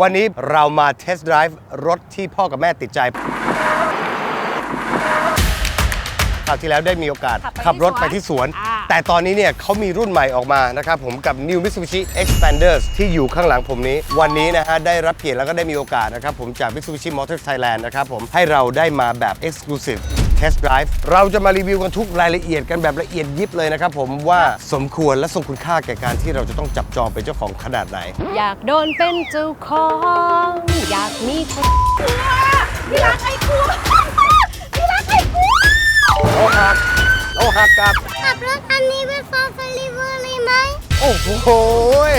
วันนี้เรามาเทสต์ไดรฟ์รถที่พ่อกับแม่ติดใจคราวที่แล้วได้มีโอกาสขับไปที่ขับรถไปที่สวนอ่าแต่ตอนนี้เนี่ยเขามีรุ่นใหม่ออกมานะครับผมกับ New Mitsubishi Expanders ที่อยู่ข้างหลังผมนี้ วันนี้นะฮะได้รับเกียรติแล้วก็ได้มีโอกาสนะครับผมจาก Mitsubishi Motors Thailand นะครับผมให้เราได้มาแบบ Exclusive Test Drive เราจะมารีวิวกันทุกรายละเอียดกันแบบละเอียดยิบเลยนะครับผมว่าสมควรและทรงคุณค่าแก่การที่เราจะต้องจับจองเป็นเจ้าของขนาดไหน อยากโดนเป็นเจ้าของ อยากมีคนที่รักไอ้กลัวที่รักไอ้กลัวโอ้หักโอ้หักกับขับรถคันนี้ไปฟอร์ฟลิเวอร์เลยไหมโอ้โหย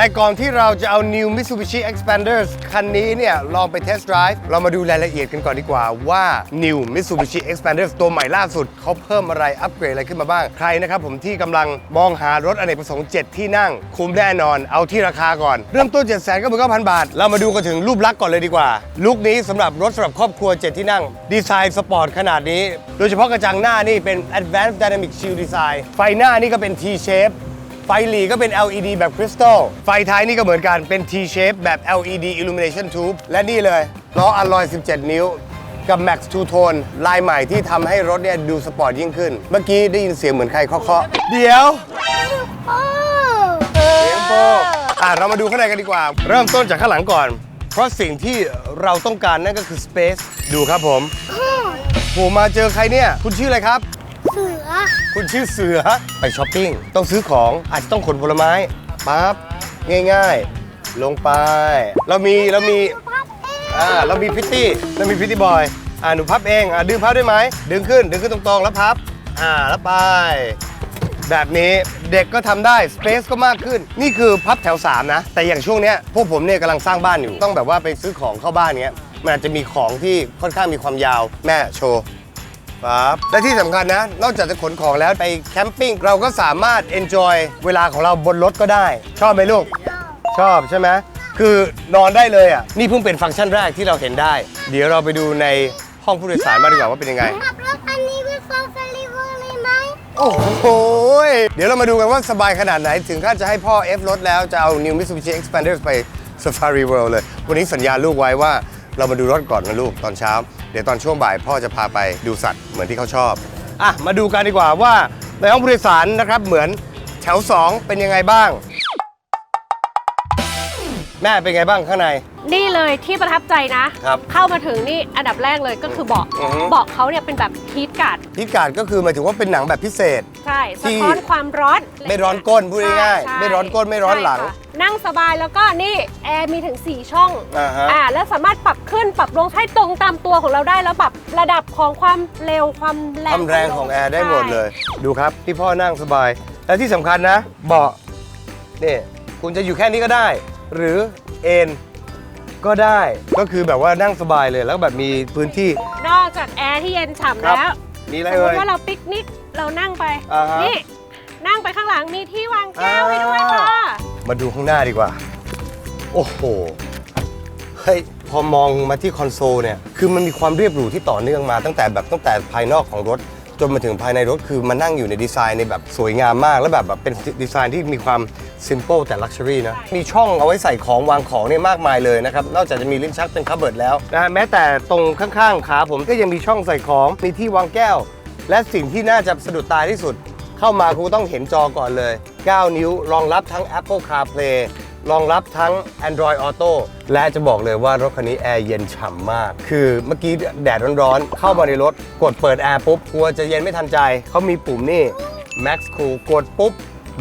แต่ก่อนที่เราจะเอา New Mitsubishi Expanders คันนี้เนี่ย ลองไป test drive เรามาดูรายละเอียดกันก่อนดีกว่าว่า New Mitsubishi Expanders ตัวใหม่ล่าสุดเขาเพิ่มอะไรอัปเกรดอะไรขึ้นมาบ้าง ใครนะครับผมที่กำลังมองหารถอเนกประสงค์ 7 ที่นั่ง คุ้มแน่นอนเอาที่ราคาก่อน เริ่มต้น7 9 9 0 0 0 บาท เรามาดูกันถึงรูปลักษณ์ก่อนเลยดีกว่า ลุคนี้สำหรับรถสำหรับครอบครัว 7 ที่นั่ง ดีไซน์สปอร์ตขนาดนี้ โดยเฉพาะกระจังหน้านี่เป็น Advanced Dynamic Shield Design ไฟหน้านี่ก็เป็น T shape ไฟหลีก็เป็น LED แบบคริสตัล ไฟท้ายนี่ก็เหมือนกัน เป็น T shape แบบ LED illumination tube และนี่เลยล้ออัลลอย 17 นิ้ว กับ Max Two Tone ลายใหม่ที่ทำให้รถเนี่ยดูสปอร์ตยิ่งขึ้น เมื่อกี้ได้ยินเสียงเหมือนใครเคาะๆเดี๋ยวโอ้เสียงโปอะเรามาดูข้างในกันดีกว่า เริ่มต้นจากข้างหลังก่อน เพราะสิ่งที่เราต้องการนั่นก็คือ Space ดูครับผมโหมาเจอใครเนี่ย คุณชื่ออะไรครับเสือ คุณชื่อเสือไปช้อปปิ้งต้องซื้อของอาจจะต้องขนผลไม้ปั๊บง่ายๆ ลงไป เรามีเรามีพับเองอ่าเรามีพิตตี้เรามีพิตตี้บอยอ่าหนูพับเองอ่าดึงพับได้ไหมดึงขึ้นดึงขึ้นตรงๆแล้วพับอ่าแล้วไป แบบนี้เด็กก็ทำได้สเปซก็มากขึ้น นี่คือพับแถว 3 นะ แต่อย่างช่วงเนี้ยพวกผมเนี่ยกำลังสร้างบ้านอยู่ ต้องแบบว่าไปซื้อของเข้าบ้านเนี้ยมันอาจจะมีของที่ค่อนข้างมีความยาวแม่โชว์ ครับและที่สำคัญนะ นอกจากจะขนของแล้วไปแคมปิ้งเราก็สามารถ enjoy เวลาของเราบนรถก็ได้ ชอบไหมลูก ชอบใช่ไหมคือนอนได้เลยอะ นี่เพิ่งเป็นฟังก์ชันแรกที่เราเห็นได้ เดี๋ยวเราไปดูในห้องผู้โดยสารมาดีกว่าว่าเป็นยังไง ขับรถคันนี้ไปฟอร์ฟลิเวอร์เลยไหมโอ้โหยเดี๋ยวเรามาดูกันว่าสบายขนาดไหน ถึงขั้นจะให้พ่อ F รถแล้วจะเอา New Mitsubishi Expanders ไป Safari World เลย วันนี้สัญญาลูกไว้ว่า เรามาดูรถก่อนนะลูกตอนเช้า เดี๋ยวตอนช่วงบ่ายพ่อจะพาไปดูสัตว์เหมือนที่เขาชอบอะมาดูกันดีกว่าว่าในห้องผู้โดยสารนะครับเหมือนแถว 2 เป็นยังไงบ้าง แม่เป็นไงบ้างข้างใน นี่เลยที่ประทับใจนะ ครับเข้ามาถึงนี่อันดับแรกเลยก็คือเบาะอือฮึ เบาะเขาเนี่ยเป็นแบบฮีทการ์ดพิการดก็คือหมายถึงว่าเป็นหนังแบบพิเศษ ใช่ที่สะท้อนความร้อนไม่ร้อนก้นพูดง่ายๆใช่ไม่ร้อนก้นไม่ร้อนหลังใช่ค่ะนั่งสบายแล้วก็นี่แอร์มีถึง 4 ช่องอ่าฮะอ่าแล้วสามารถปรับขึ้นปรับลงให้ตรงตามตัวของเราได้แล้วปรับระดับของความเร็วความแรงความแรงของแอร์ได้หมดเลยใช่ดูครับที่พ่อนั่งสบาย และที่สำคัญนะ เบาะนี่คุณจะอยู่แค่นี้ก็ได้ หรือเอนก็ได้ก็คือแบบว่านั่งสบายเลยแล้วแบบมีพื้นที่ นอกจากแอร์ที่เย็นฉ่ำครับ แล้วมีอะไรสมมเอ่ย ติว่าเราปิกนิกเรานั่งไป อ่าฮะนี่ นั่งไปข้างหลังมีที่วางแก้วให้ด้วยอ่า ค่ะ มาดูข้างหน้าดีกว่า โอ้โห เฮ้ย พอมองมาที่คอนโซลเนี่ย คือมันมีความเรียบหรูที่ต่อเนื่องมาตั้งแต่แบบตั้งแต่ภายนอกของรถ จนมาถึงภายในรถคือมานั่งอยู่ในดีไซน์ในแบบสวยงามมาก แล้วแบบแบบเป็นดีไซน์ที่มีความ simple แต่ luxury นะ มีช่องเอาไว้ใส่ของวางของเนี่ยมากมายเลยนะครับ นอกจากจะมีลิ้นชักเป็นคัพเบิร์ดแล้วนะฮะแม้แต่ตรงข้างๆ ขาผมก็ยังมีช่องใส่ของ มีที่วางแก้ว และสิ่งที่น่าจะสะดุดตาที่สุด เข้ามาคุณต้องเห็นจอก่อนเลย 9 นิ้วรองรับทั้ง Apple CarPlay รองรับทั้ง Android Auto และจะบอกเลยว่ารถคันนี้แอร์เย็นฉ่ำมาก คือเมื่อกี้แดดร้อนๆ เข้ามาในรถ กดเปิดแอร์ปุ๊บ กลัวจะเย็นไม่ทันใจ เขามีปุ่มนี่ Max Cool กดปุ๊บ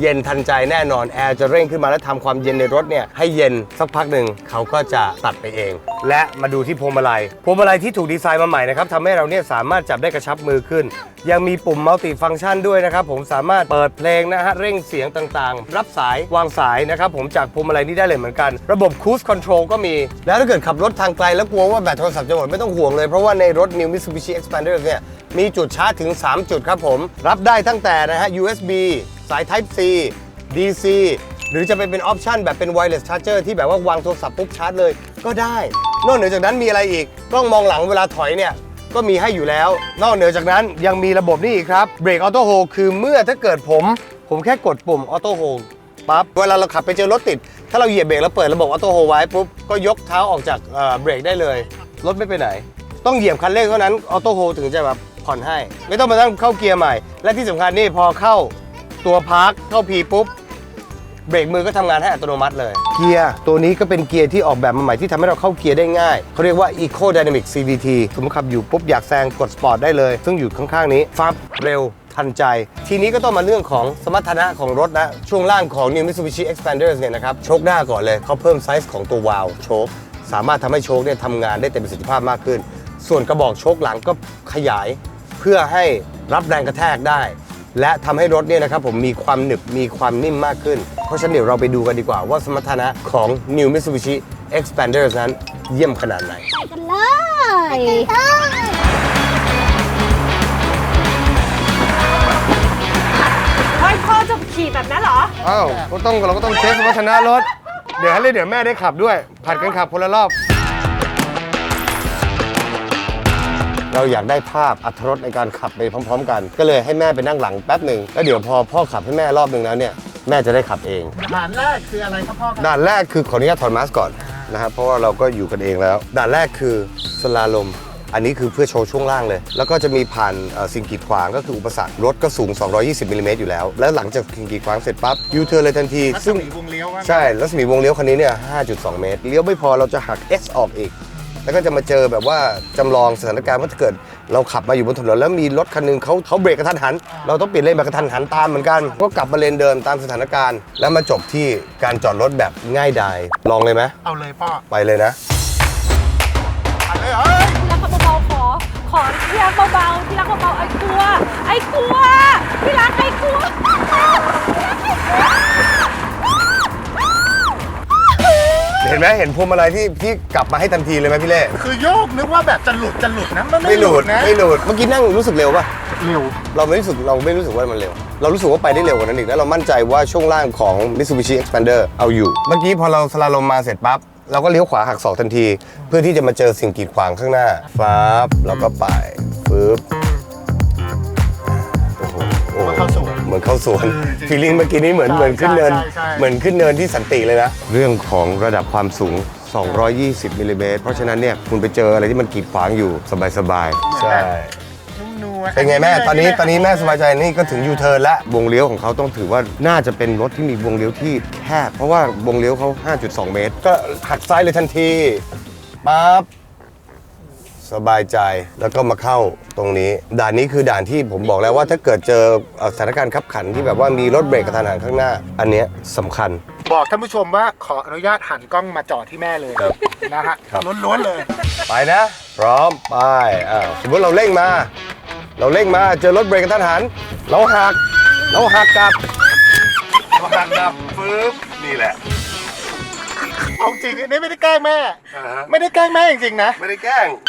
เย็นทันใจแน่นอนแอร์จะเร่งขึ้นมาแล้วทำความเย็นในรถเนี่ยให้เย็นสักพักหนึ่งเขาก็จะตัดไปเอง และมาดูที่พวงมาลัยพวงมาลัยที่ถูกดีไซน์มาใหม่นะครับทำให้เราเนี่ยสามารถจับได้กระชับมือขึ้น ยังมีปุ่มมัลติฟัง c t ชันด้วยนะครับผมสามารถเปิดเพลงนะฮะเร่งเสียงต่างๆ รับสายวางสายนะครับผมจากพวงมาลัยนี้ได้เลยเหมือนกัน ระบบ Cruise Control ก็มี แล้วถ้าเกิดขับรถทางไกลแล้วกลัวว่าแบตโทรศัพท์จะหมดไม่ต้องห่วงเลยเพราะว่าในรถ New Mitsubishi Expander เนี่ยมีจุดชาร์จถึง 3 จุดครับผม รับได้ตั้งแต่นะฮะ USB สาย Type C DC หรือจะไปเป็นออปชันแบบเป็น wireless charger ที่แบบว่าวางโทรศัพท์ปุ๊บชาร์จเลยก็ได้ นอกเหนือจากนั้นมีอะไรอีก กล้องมองหลังเวลาถอยเนี่ย ก็มีให้อยู่แล้ว นอกเหนือจากนั้นยังมีระบบนี่อีกครับเบรกออโต้โฮคือเมื่อถ้าเกิดผม ผมแค่กดปุ่มออโต้โฮปั๊บเวลาเราขับไปเจอรถติด ถ้าเราเหยียบเบรกแล้วเปิดระบบออโต้โฮไว้ปุ๊บก็ยกเท้าออกจากเบรกได้เลย รถไม่ไปไหน ต้องเหยียบคันเร่งเท่านั้นออโต้โฮถึงจะแบบผ่อนให้ ไม่ต้องมาตั้งเข้าเกียร์ใหม่ และที่สำคัญนี่พอเข้า ตัวพาร์คเข้าพีปุ๊บ เบรกมือก็ทำงานให้อัตโนมัติเลย เกียร์ตัวนี้ก็เป็นเกียร์ที่ออกแบบมาใหม่ที่ทำให้เราเข้าเกียร์ได้ง่าย เขาเรียกว่า Eco Dynamic CVT สมมติขับอยู่ปุ๊บอยากแซงกดสปอร์ตได้เลย ซึ่งอยู่ข้างๆนี้ฟับเร็วทันใจ ทีนี้ก็ต้องมาเรื่องของสมรรถนะของรถนะ ช่วงล่างของ New Mitsubishi Xpander เนี่ยนะครับโชคหน้าก่อนเลยเขาเพิ่มไซส์ของตัววาล์วโชคสามารถทำให้โชคเนี่ยทำงานได้เต็มประสิทธิภาพมากขึ้น ส่วนกระบอกโชคหลังก็ขยาย เพื่อให้รับแรงกระแทกได้ และทำให้รถเนี่ยนะครับผมมีความหนึบมีความนิ่มมากขึ้น เพราะฉะนั้นเดี๋ยวเราไปดูกันดีกว่าว่าสมรรถนะของ New Mitsubishi Xpander นั้นเยี่ยมขนาดไหนกันเลยเอ้ยเฮ้ยพ่อจะขี่แบบนั้นเหรอ อ้าวก็ต้องเราก็ต้องเช็คสมรรถนะรถ เดี๋ยวให้เลยเดี๋ยวแม่ได้ขับด้วย ผัดกันขับคนละรอบ เราอยากได้ภาพอัตรสในการขับไปพร้อม ๆ กัน ก็เลยให้แม่ไปนั่งหลังแป๊บหนึ่งแล้วเดี๋ยวพอพ่อขับให้แม่รอบหนึ่งแล้วเนี่ยแม่จะได้ขับเอง ด่านแรกคืออะไรครับพ่อครับด่านแรกคือขออนุญาตถอดมาสก์ก่อนนะครับเพราะว่าเราก็อยู่กันเองแล้ว ด่านแรกคือสลาลม อันนี้คือเพื่อโชว์ช่วงล่างเลย แล้วก็จะมีผ่านเอ่อสิ่งกีดขวางก็คืออุปสรรครถก็สูง 220มิลลิเมตรอยู่แล้ว แล้วหลังจากสิ่งกีดขวางเสร็จปั๊บยูเทิร์นเลยทันที รัศซึ่ง มีวงเลี้ยวว่าใช่ รัศมีวงเลี้ยวคันนี้เนี่ย 5.2 เมตร เลี้ยวไม่พอเราจะหัก S ออกอีก แล้วก็จะมาเจอแบบว่าจำลองสถานการณ์ว่าถ้าเกิด เราขับมาอยู่บนถนนแล้วมีรถคันหนึงเขาเขาเบรกกระทันหัน เราต้องเปลี่ยนเลนแบบกระทันหันตามเหมือนกัน ก็กลับมาเลนเดิมตามสถานการณ์ แล้วมาจบที่การจอดรถแบบง่ายดายลองเลยไหมเอาเลยพ่อไปเลยนะเอาเลยเอ้ยที่รักเบาๆขอ ขอที่รักเบาๆที่รักเบาๆไอ้กลัว ไอ้กลัวที่รักไอ้กลัว เห็นไหมเห็นพวงมาลัยที่ที่กลับมาให้ทันทีเลยไหมพี่เล่คือโยกนึกว่าแบบจะหลุดจะหลุดนะมันไม่ไม่หหลุลุดดนะไม่หลุดเมื่อกี้นั่งรู้สึกเร็วป่ะเร็วเราไม่รู้สึกเราไม่รู้สึกว่ามันเร็ว เรารู้สึกว่าไปได้เร็วกว่านั้นอีกแล้วเรามั่นใจว่าช่วงล่างของ Mitsubishi Xpander เอาอยู่ เมื่อกี้พอเราสลาลมมาเสร็จปั๊บเราก็เลี้ยวขวาหักศอกทันที เพื่อที่จะมาเจอสิ่งกีดขวางข้างหน้าฟ้าบแล้วก็ไปปึ๊บ อนเข้าสวนเออจริงฟีลลิ่งเมื่อกี้นี้เหมือนใช่เหมือนขึ้นเนินใช่ใช่เหมือนขึ้นเนินที่สันติเลยนะ เรื่องของระดับความสูง 220มิลลิเมตรเพราะฉะนั้นเนี่ยคุณไปเจออะไรที่มันกีดขวางอยู่สบายๆใช่นุ่มนัวเป็นไงแม่ตอนนี้ตอนนี้แม่สบายใจนี่ก็ถึงยูเทิร์นแล้ววงเลี้ยวของเขาต้องถือว่าน่าจะเป็นรถที่มีวงเลี้ยวที่แคบเพราะว่าวงเลี้ยวเขา 5.2 เมตร ก็หักซ้ายเลยทันทีปั๊บ สบายใจแล้วก็มาเข้าตรงนี้ ด่านนี้คือด่านที่ผมบอกแล้วว่าถ้าเกิดเจอเอ่อสถานการณ์ขับขันที่แบบว่ามีรถเบรกกระทันหันข้างหน้า อันเนี้ยสำคัญ บอกท่านผู้ชมว่าขออนุญาตหันกล้องมาจอดที่แม่เลยครับนะฮะครับ ล้วนๆเลย ไปนะ พร้อมไปอ้าวสมมติเราเร่งมา เราเร่งมาเจอรถเบรกกระทันหัน เราหัก เราหักกลับเราหักกลับปึ๊บนี่แหละเอาจริงอันนี้ไม่ได้แกล้งแม่ไม่ได้แกล้งแม่จริงๆนะ ไม่ได้แกล้งค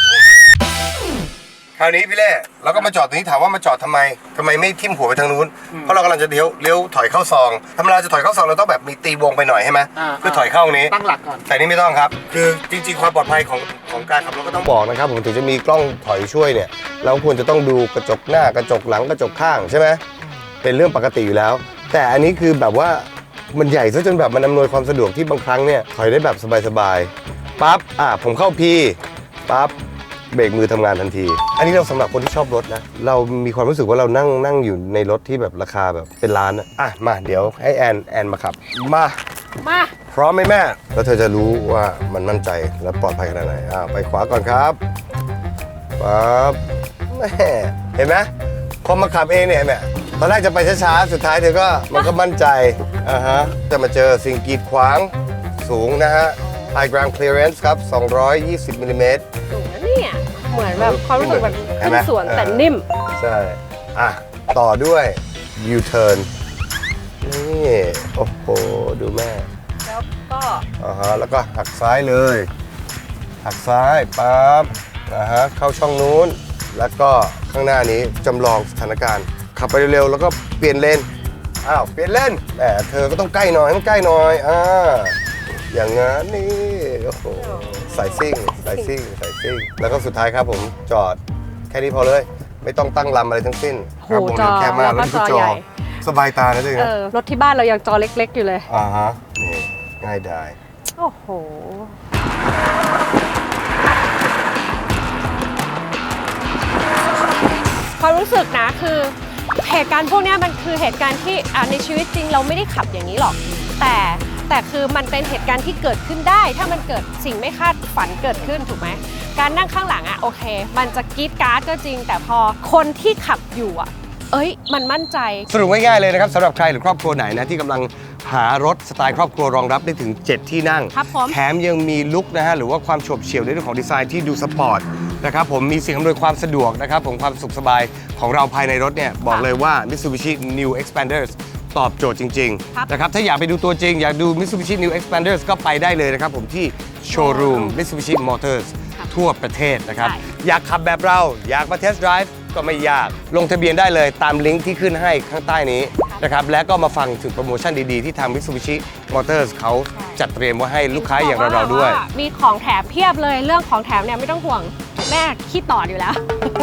ราวนี้พี่เล่เราก็มาจอดตรงนี้ถามว่ามาจอดทำไมทำไมไม่ทิ่มหัวไปทางนู้น เพราะเรากำลังจะเลี้ยวเลี้ยวถอยเข้าซองธรรมดาจะถอยเข้าซองเราต้องแบบมีตีวงไปหน่อยใช่ไหมอ่า เพื่อถอยเข้าตรงนี้ ตั้งหลักก่อน แต่นี่ไม่ต้องครับ คือจริง ๆ ความปลอดภัยของของการขับรถก็ต้องบอกนะครับ ผมถึงจะมีกล้องถอยช่วยเนี่ย เราควรจะต้องดูกระจกหน้ากระจกหลังกระจกข้างใช่ไหมเป็นเรื่องปกติอยู่แล้ว แต่อันนี้คือแบบว่ามันใหญ่ซะจนแบบมันอำนวยความสะดวกที่บางครั้งเนี่ยถอยได้แบบสบายๆปั๊บอะผมเข้าพีปั๊บ เบรกมือทำงานทันที อันนี้เราสำหรับคนที่ชอบรถนะ เรามีความรู้สึกว่าเรานั่งนั่งอยู่ในรถที่แบบราคาแบบเป็นล้านอะอะมาเดี๋ยวให้แอนแอนมาขับ มา มาพร้อมไหมแม่ แล้วเธอจะรู้ว่ามันมั่นใจและปลอดภัยขนาดไหนอ่าไปขวาก่อนครับปั๊บแม่เห็นไหมพอมาขับเองเนี่ยเห็นไหมตอนแรกจะไปช้าๆ สุดท้ายเธอก็มันก็มั่นใจอ่าฮะ จะมาเจอสิ่งกีดขวางสูงนะฮะ High ground clearance ครับ 220มิลลิเมตร สูงนะ เนี่ยเหมือนแบบความรู้สึกแบบเห็ขึ้นไหมนสวนเออแต่นิ่ม ใช่ อะ ต่อด้วย U-turn นี่โอ้โห ดูแม่ แล้วก็อ่าฮะแล้วก็หักซ้ายเลย หักซ้ายปั๊บนะฮะเข้าช่องนู้น แล้วก็ข้างหน้านี้จำลองสถานการณ์ ขับไปเร็วๆแล้วก็เปลี่ยนเลนอ้าวเปลี่ยนเลนแหมเธอก็ต้องใกล้หน่อยต้องใกล้หน่อยอ่า อย่างงั้นนี่โอ้โหสายซิ่งสายซิ่งสายซิ่ง แล้วก็สุดท้ายครับผมจอดแค่นี้พอเลย ไม่ต้องตั้งลำอะไรทั้งสิ้นครับผมโหจอแค่มากแล้วก็คือจอใหญ่สบายตานะจ๊ะเออรถที่บ้านเรายังจอเล็ก ๆ อยู่เลยอ่าฮะนี่ง่ายได้โอ้โหความรู้สึกนะคือเหตุการณ์พวกเนี้ยมันคือเหตุการณ์ที่อะในชีวิตจริงเราไม่ได้ขับอย่างนี้หรอก แต่ แต่คือมันเป็นเหตุการณ์ที่เกิดขึ้นได้ ถ้ามันเกิดสิ่งไม่คาดฝันเกิดขึ้นถูกไหมการนั่งข้างหลังอะโอเค มันจะกรีดกราร์ดก็จริง แต่พอคนที่ขับอยู่อะเอ้ย มันมั่นใจ สรุปง่ายๆเลยนะครับสำหรับใครหรือครอบครัวไหนนะที่กำลังหารถสไตล์ครอบครัวรองรับได้ถึง 7 ที่นั่ง ครับผม แถมยังมีลุคนะฮะหรือว่าความโฉบเฉี่ยวในเรื่องของดีไซน์ที่ดูสปอร์ตนะครับผมมีสิ่งอำนวยความสะดวกนะครับผมความสุขสบายของเราภายในรถเนี่ยบอกเลยว่า Mitsubishi New Expanders ตอบโจทย์จริง ครับ ๆ นะครับ ถ้าอยากไปดูตัวจริง อยากดู Mitsubishi New Expanders ก็ไปได้เลยนะครับผมที่โชว์รูม Mitsubishi Motors ทั่วประเทศนะครับ ใช่ อยากขับแบบเราอยากมาเทสต์ไดรฟ์ก็ไม่ยาก ลงทะเบียนได้เลยตามลิงก์ที่ขึ้นให้ข้างใต้นี้นะครับและก็มาฟังถึงโปรโมชั่นดี ๆ ที่ทาง Mitsubishi Motors เขาจัดเตรียมไว้ให้ลูกค้าอย่างเราๆด้วย มีของแถมเพียบเลยเรื่องของแถมเนี่ยไม่ต้องห่วงแม่ขี้ต่ออยู่แล้ว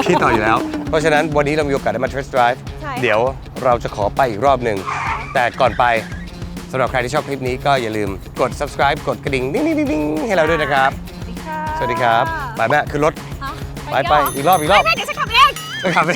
ที่ต่ออยู่แล้ว เพราะฉะนั้นวันนี้เรามีโอกาสได้มา test drive ใช่ค่ะ เดี๋ยว เราจะขอไปอีกรอบหนึ่ง แต่ก่อนไปสำหรับใครที่ชอบคลิปนี้ก็อย่าลืมกด subscribe กดกระดิ่งดิ้งๆๆๆให้เราด้วยนะครับ สวัสดีค่ะสวัสดีครับ ไปแม่ขึ้นรถฮะไปไปเดี๋ยวอีกรอบอีกรอบไม่ไม่เดี๋ยวฉันขับเอง ไปขับไป